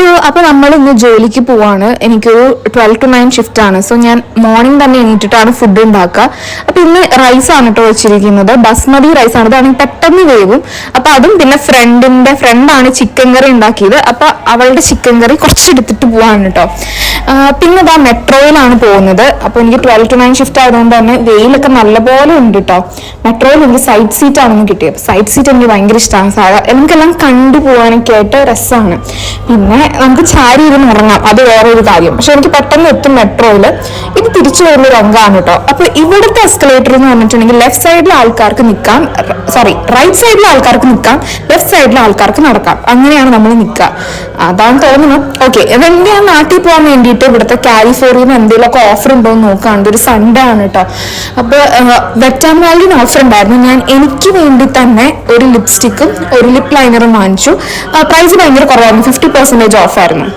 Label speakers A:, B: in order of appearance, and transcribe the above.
A: Hello അപ്പോൾ നമ്മൾ ഇന്ന് ജോലിക്ക് പോവാണ്. എനിക്കൊരു ട്വൽവ് ടു നയൻ ഷിഫ്റ്റ് ആണ്. സോ ഞാൻ മോർണിംഗ് തന്നെ എണീറ്റിട്ടാണ് ഫുഡ് ഉണ്ടാക്കുക. അപ്പോൾ ഇന്ന് റൈസ് ആണ് കേട്ടോ വെച്ചിരിക്കുന്നത്. ബസ്മതി റൈസ് ആണ്. അതാണെങ്കിൽ പെട്ടെന്ന് വേവും. അപ്പോൾ അതും പിന്നെ ഫ്രണ്ടിന്റെ ഫ്രണ്ടാണ് ചിക്കൻ കറി ഉണ്ടാക്കിയത്. അപ്പോൾ അവളുടെ ചിക്കൻ കറി കുറച്ച് എടുത്തിട്ട് പോവാണ് കേട്ടോ പിന്നെ ഇതാ മെട്രോയിലാണ് പോകുന്നത്. അപ്പോൾ എനിക്ക് ട്വൽവ് ടു നയൻ ഷിഫ്റ്റ് ആയതുകൊണ്ട് തന്നെ വെയിലൊക്കെ നല്ലപോലെ ഉണ്ട് കേട്ടോ മെട്രോയിൽ എനിക്ക് സൈഡ് സീറ്റ് ആണെന്ന് കിട്ടിയത് സൈഡ് സീറ്റ് എനിക്ക് ഭയങ്കര ഇഷ്ടമാണ് സാധാ നമുക്കെല്ലാം കണ്ടു പോകാനൊക്കെ ആയിട്ട് രസമാണ് പിന്നെ നമുക്ക് ചാരി ഇരുന്ന് ഉറങ്ങാം. അത് വേറെ ഒരു കാര്യം. പക്ഷെ എനിക്ക് പെട്ടെന്ന് എത്തും മെട്രോയിൽ. ഇത് തിരിച്ചു വരുന്ന ഒരു അംഗമാണ് കേട്ടോ അപ്പൊ ഇവിടുത്തെ എസ്കലേറ്റർ എന്ന് പറഞ്ഞിട്ടുണ്ടെങ്കിൽ ലെഫ്റ്റ് സൈഡിലെ ആൾക്കാർക്ക് നിൽക്കാം. സോറി റൈറ്റ് സൈഡിലെ ആൾക്കാർക്ക് നിൽക്കാം. ലെഫ്റ്റ് സൈഡിലെ ആൾക്കാർക്ക് നടക്കാം. അങ്ങനെയാണ് നമ്മൾ നിൽക്കുക. അതാണ് തോന്നുന്നു. ഓക്കെ ഇതെന്റെ ഞാൻ നാട്ടിൽ പോകാൻ വേണ്ടിയിട്ട് ഇവിടുത്തെ കാലിഫോർണിയ എന്തെങ്കിലുമൊക്കെ ഓഫർ ഉണ്ടോ എന്ന് നോക്കുകയാണ് ഒരു സൺഡേ ആണ് കേട്ടോ അപ്പൊ വെറ്റാൻ വാലിന് ഓഫർ ഉണ്ടായിരുന്നു. ഞാൻ എനിക്ക് വേണ്ടി തന്നെ ഒരു ലിപ്സ്റ്റിക്കും ഒരു ലിപ് ലൈനറും വാങ്ങിച്ചു. പ്രൈസ് ഭയങ്കര കുറവായിരുന്നു. ഫിഫ്റ്റി പെർസെന്റേജ് ഓഫ് ആയിരുന്നു.